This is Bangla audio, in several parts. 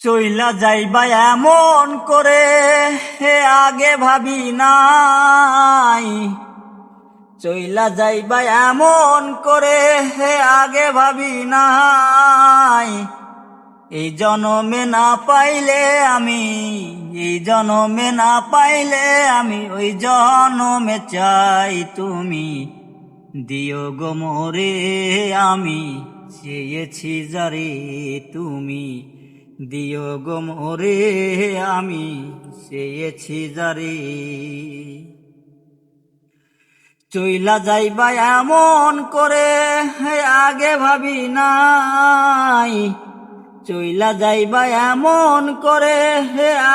চইলা যাইবা এমন করে, হে আগে ভাবি নাই। চইলা যাইবা এমন করে, হে আগে ভাবি নাই। এই জনমে না পাইলে আমি, এই জনমে না পাইলে আমি ওই জনমে চাই তুমি। দিও গো মোরে, আমি চেয়েছি যারে তুমি। দিও গো মোরে, আমি চেয়েছি যারে চইলা যাইবা এমন করে আগে ভাবি নাই। চইলা যাইবা এমন করে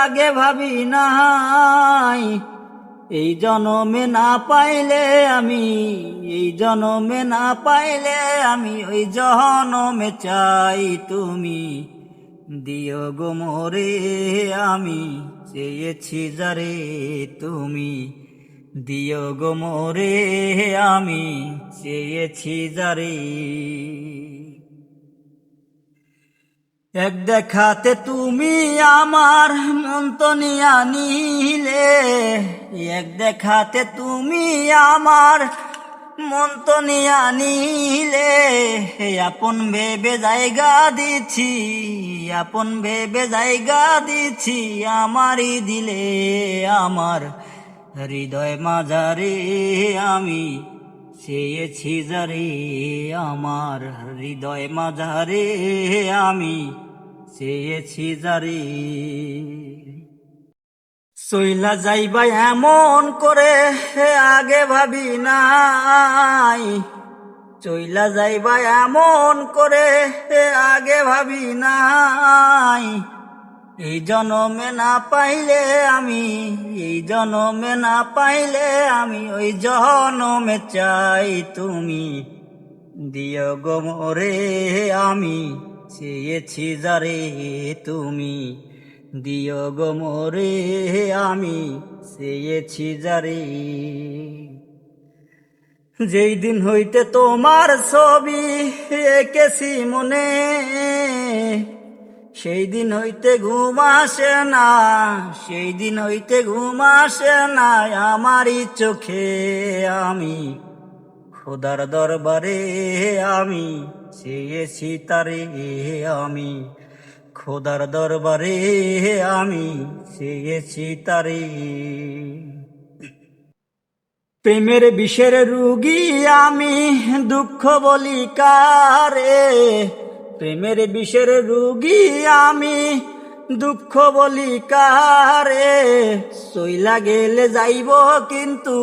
আগে ভাবি নাই। এই জনমে না পাইলে আমি, এই জনমে না পাইলে আমি ওই জনমে চাই তুমি। দিও গো মোরে, আমি চেয়েছি যারে তুমি। দিও গো মোরে, আমি চেয়েছি যারে। এক দেখাতে তুমি আমার মন তো নিয়া নিলে, এক দেখাতে তুমি আমার মন তো নিয়া নিলে আপন ভেবে জায়গা দিছি আপন ভেবে জায়গা দিছি আমারই দিলে আমার হৃদয় মাঝারে আমি চেয়েছি যারে আমার হৃদয় মাঝারে আমি চেয়েছি যারে চইলা যাইবা এমন করে আগে ভাবি নাই। চইলা যাইবা এমন করে আগে ভাবি নাই। এই জনমে না পাইলে আমি, এই জনমে না পাইলে আমি ওই জনমে চাই তুমি। দিয় গো মোরে আমি, চেয়েছি যারে তুমি। দিয় গো মোরে আমি, চেয়েছি যারে। যেই দিন হইতে তোমার ছবি এঁকেছি মনে, সেই দিন হইতে ঘুম আসে না, সেই দিন হইতে ঘুম আসে না, আমারই চোখে আমি, খোদার দরবারে আমি, চেয়েছি তারে আমি, খোদার দরবারে আমি, চেয়েছি তারে। প্রেমের বিষের রুগী আমি, দুঃখ বলি কারে? প্রেমের বিষের রুগী আমি, দুঃখ বলি কারে? সইলা গেলে যাইব কিন্তু,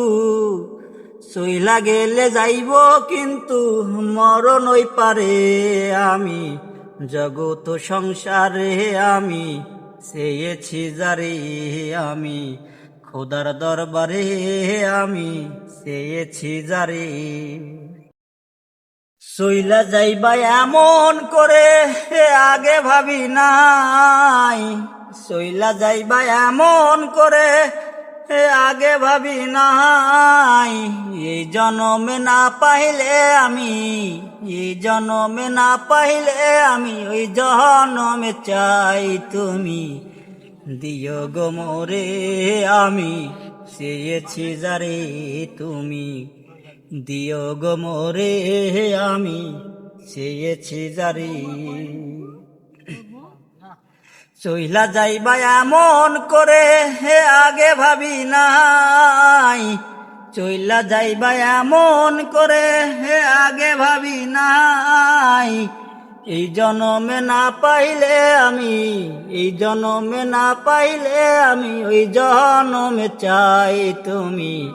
সইলা গেলে যাইব কিন্তু, মরণ ওই পারে আমি জগত সংসারে আমি, চেয়েছি যারে আমি। খোদার দরবারে আমি চেয়েছি যারে সইলা যাইবা এমন করে আগে ভাবি নাই। সইলা যাইবা এমন করে আগে ভাবি নাই। এই জনমে না পাইলে আমি, এই জনমে না পাইলে আমি ওই জনমে চাই তুমি। দিও গো মোরে, আমি চেয়েছি যারে তুমি। দিও গো মোরে, আমি চেয়েছি যারে। চইলা যাইবা এমন করে, হে আগে ভাবি নাই। চইলা যাইবা এমন করে, হে আগে ভাবি নাই। এই জনমে না পাইলে আমি এই জনমে না পাইলে আমি ওই জনমে চাই তুমি।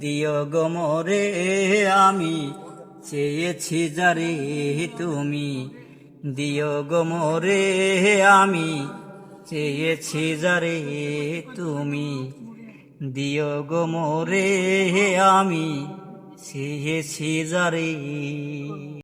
দিও গো মোরে, আমি চেয়েছি যারে তুমি। দিও গো মোরে, আমি চেয়েছি যারে তুমি। দিও গো মোরে, আমি চেয়েছি যারে